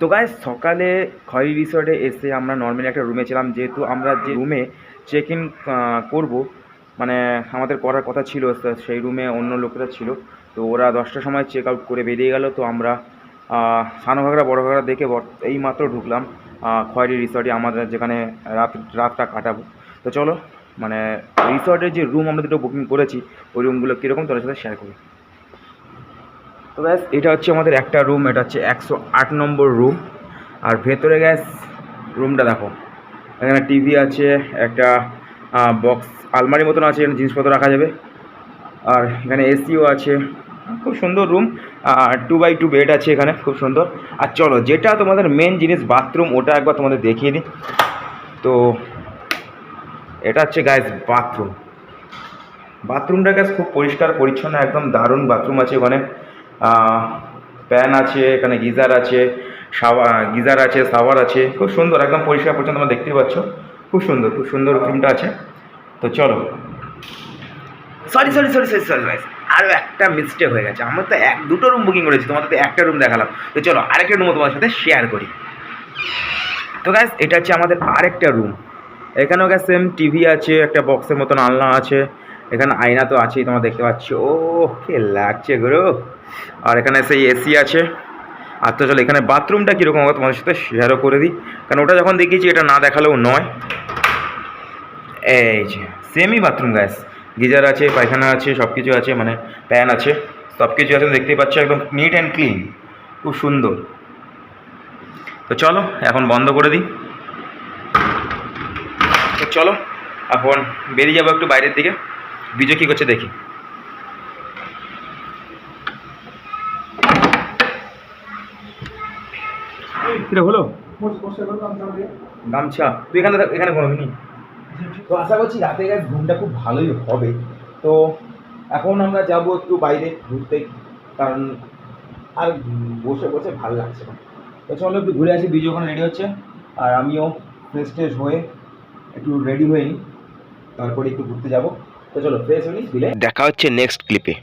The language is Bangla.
তো গাইজ সকালে খয়রি রিসর্টে এসে আমরা নর্মালি একটা রুমে ছিলাম। যেহেতু আমরা যে রুমে চেক ইন করব মানে আমাদের করার কথা ছিল সেই রুমে অন্য লোকেরা ছিল। তো ওরা দশটার সময় চেক আউট করে বেরিয়ে গেল। তো আমরা সানো ঘাগরা বড় ঘাগরা দেখে এই মাত্র ঢুকলাম। খয়েরি রিসর্টে আমাদের যেখানে রাত, রাতটা কাটাবো। তো চলো মানে রিসর্টের যে রুম আমরা দুটো বুকিং করেছি, ওই রুমগুলো কীরকম তোমার সাথে শেয়ার করি তো ব্যাস এটা হচ্ছে আমাদের একটা রুম এটা হচ্ছে একশো আট নম্বর রুম আর ভেতরে গ্যাস রুমটা দেখো। এখানে টিভি আছে, একটা বক্স আলমারি মতন আছে, এখানে জিনিসপত্র রাখা যাবে। আর এখানে এসিও আছে। খুব সুন্দর room two by two bed আছে এখানে, খুব সুন্দর। আর চলো, যেটা তোমাদের মেন জিনিস বাথরুম ওটা একবার তোমাদের দেখিয়ে দিই। তো, এটা হচ্ছে গাইস বাথরুম বাথরুমটা গ্যাস খুব পরিষ্কার, পরিচ্ছন্ন, একদম দারুণ বাথরুম আছে ওখানে। প্যান আছে, এখানে গিজার আছে শাওয়ার গিজার আছে শাওয়ার আছে, খুব সুন্দর, একদম পরিষ্কার পরিচ্ছন্ন, তোমরা দেখতেই পাচ্ছ, খুব সুন্দর খুব সুন্দর রুমটা আছে। তো চলো। Sorry sorry sorry sorry sorry guys আরও একটা মিস্টেক হয়ে গেছে। আমরা তো এক, দুটো রুম বুকিং করেছি, তোমাদের তো একটা রুম দেখালাম। তো চলো, আরেকটা রুমও তোমাদের সাথে শেয়ার করি। তো গ্যাস এটা হচ্ছে আমাদের আরেকটা রুম এখানেও গ্যাস সেম টিভি আছে, একটা বক্সের মতন আলনা আছে। এখানে আয়না তো আছেই, তোমরা দেখতে পাচ্ছ। ও কে লাগছে, গুরু। আর এখানে সেই এসি আছে। আর তো চলো, এখানে বাথরুমটা কীরকম হবে তোমাদের সাথে শেয়ারও করে দিই। কারণ ওটা যখন দেখিয়েছি, এটা না দেখালেও নয়। এই যে সেমই বাথরুম গ্যাস গিজার আছে, পায়খানা আছে সব কিছু আছে মানে প্যান আছে। সব কিছু আছে দেখতেই পাচ্ছ, একদম নিট অ্যান্ড ক্লিন খুব সুন্দর। তো চলো, এখন বন্ধ করে দিই। তো চলো, এখন বেরিয়ে যাব একটু বাইরের দিকে। বিজয় কী করছে দেখি। কিরে হলো? গামছা তুই এখানে এখানে কোনো তো আশা করছি রাতে গাছ ঘুমটা খুব ভালোই হবে। তো এখন আমরা যাব একটু বাইরে ঘুরতে কারণ আর বসে বসে ভালো লাগছে না। তো চলো একটু ঘুরে আসি বিজয় ওখানে রেডি হচ্ছে। আর আমিও ফ্রেশ ট্রেশ হয়ে একটু রেডি হয়ে নিই তারপরে একটু ঘুরতে যাব। তো চলো ফ্রেশ হয়ে নিই দিলে দেখা হচ্ছে নেক্সট ক্লিপে